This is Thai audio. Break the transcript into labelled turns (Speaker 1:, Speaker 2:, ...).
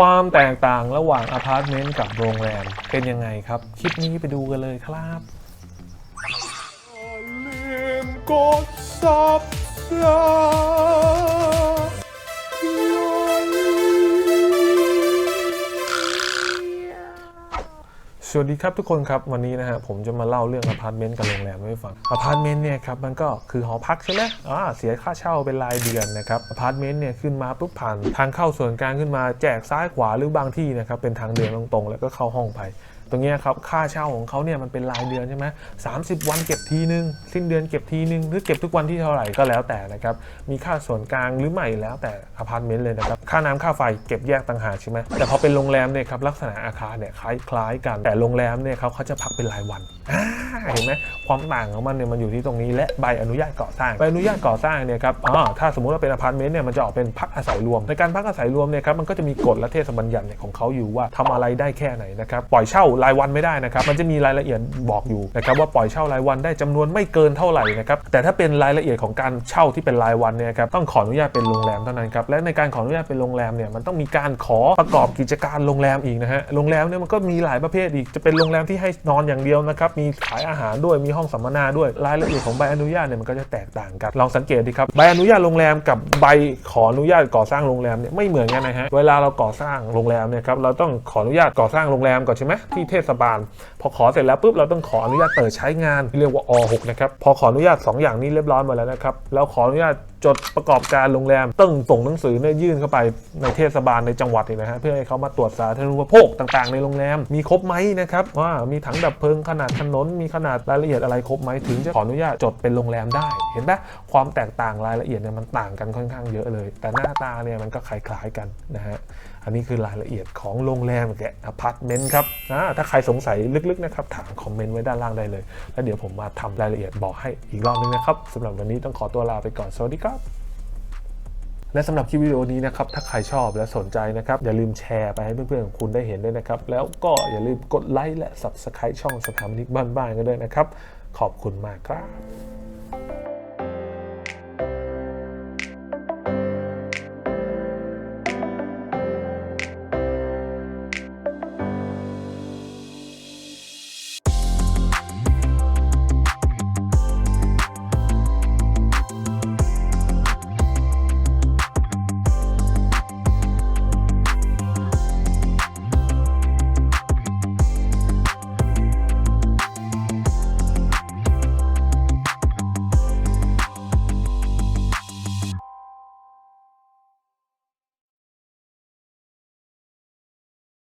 Speaker 1: ความแตกต่างระหว่างอพาร์ตเมนต์กับโรงแรมเป็นยังไงครับ คลิปนี้ไปดูกันเลยครับลืมกดส สวัสดีครับทุกคนครับวันนี้นะฮะผมจะมาเล่าเรื่องอพาร์ตเมนต์กับโรงแรมให้ฟังอพาร์ตเมนต์เนี่ยครับมันก็คือหอพักใช่ไหมอ่าเสียค่าเช่าเป็นรายเดือนนะครับอพาร์ตเมนต์เนี่ยขึ้นมาปุ๊บผ่านทางเข้าส่วนกลางขึ้นมาแจกซ้ายขวาหรือบางที่นะครับเป็นทางเดินตรงๆ แล้วก็เข้าห้องไป ตรงนี้ครับค่าเช่าของเขาเนี่ยมันเป็นรายเดือนใช่ไหมสามสิบวันเก็บทีนึง สิ้นเดือนเก็บทีนึง หรือเก็บทุกวันที่เท่าไหร่ก็แล้วแต่นะครับ มีค่าส่วนกลางหรือไม่แล้วแต่อพาร์ตเมนต์เลยนะครับ ค่าน้ำค่าไฟเก็บแยกต่างหากใช่ไหมแต่พอเป็นโรงแรมเนี่ยครับลักษณะอาคารเนี่ยคล้ายๆกัน แต่โรงแรมเนี่ยเขาเขาจะพักเป็นรายวันเห็นไหมความต่างของมันเนี่ยมันอยู่ที่ตรงนี้และใบอนุญาตก่อสร้างใบอนุญาตก่อสร้างเนี่ยครับอ๋อถ้าสมมติว่าเป็นอพาร์ตเมนต์เนี่ยมันจะออกเป็นพักอาศัยรวมในการพักอาศัยรวมเนี่ยครับมันก็จะมีกฎและเทศบัญญัติของเขาอยู่ว่าทำอะไรได้แค่ไหนนะครับปล่อยเช่ารายวันไม่ได้นะครับ มันจะมีรายละเอียดบอกอยู่นะครับว่าปล่อยเช่ารายวันได้จำนวนไม่เกินเท่าไหร่นะครับ แต่ถ้าเป็นรายละเอียดของการเช่าที่เป็นรายวันเนี่ยครับต้องขออนุญาตเป็นโรงแรมเท่านั้นครับ และในการขออนุญาตเป็นโรงแรมเนี่ยมันต้องมีการขอประกอบกิจการโรงแรมอีกนะฮะ โรงแรมเนี่ยมันก็มีหลายประเภทอีก จะเป็นโรงแรมที่ให้นอนอย่างเดียวนะครับ มีขายอาหารด้วย มีห้องสัมมนาด้วย รายละเอียดของใบอนุญาตเนี่ยมันก็จะแตกต่างกัน ลองสังเกตดีครับ ใบอนุญาตโรงแรมกับใบขออนุญาตก่อสร้างโรงแรมเนี่ยไม่เหมือนกันนะฮะ เวลาเราก่อสร้างโรงแรมเนี่ยครับ เราต้องขออนุญาตก่อสร้างโรงแรมก่อนใช่ไหมที่เทศบาล พอขอเสร็จแล้วปุ๊บเราต้องขออนุญาตเปิดใช้งานเรียกว่าอ6นะครับพอขออนุญาต 2 อย่างนี้เรียบร้อยหมดแล้วนะครับแล้วขออนุญาต จดประกอบการโรงแรมต้งส่งหนังสือเนี่ยยื่นเข้าไปในเทศบาลในจังหวัดนี่นะฮะเพื่อให้เขามาตรวจสาธารณูปโภคต่างๆ ในโรงแรมมีครบไหมนะครับว่ามีถังดับเพลิงขนาดถนนมีขนาดรายละเอียดอะไรครบไหมถึงจะขออนุญาตจดเป็นโรงแรมได้เห็นปะความแตกต่างรายละเอียดเนี่ยมันต่างกันค่อนข้างเยอะเลย แต่หน้าตาเนี่ยมันก็คล้ายๆกันนะฮะอันนี้คือรายละเอียดของโรงแรมแกอพาร์ตเมนต์ครับถ้าใครสงสัยลึกๆนะครับถามคอมเมนต์ไว้ด้านล่างได้เลย แล้วเดี๋ยวผมมาทำรายละเอียดบอกให้อีกรอบนึงนะครับสำหรับวันนี้ต้องขอตัวลาไปก่อนสวัสดีครับและสำหรับคลิปวิดีโอนี้นะครับ ถ้าใครชอบและสนใจนะครับ อย่าลืมแชร์ไปให้เพื่อนๆของคุณได้เห็นด้วยนะครับ แล้วก็อย่าลืมกดไลค์และ Subscribe ช่องสถาปนิกบ้านๆกันด้วยนะครับ ขอบคุณมากครับ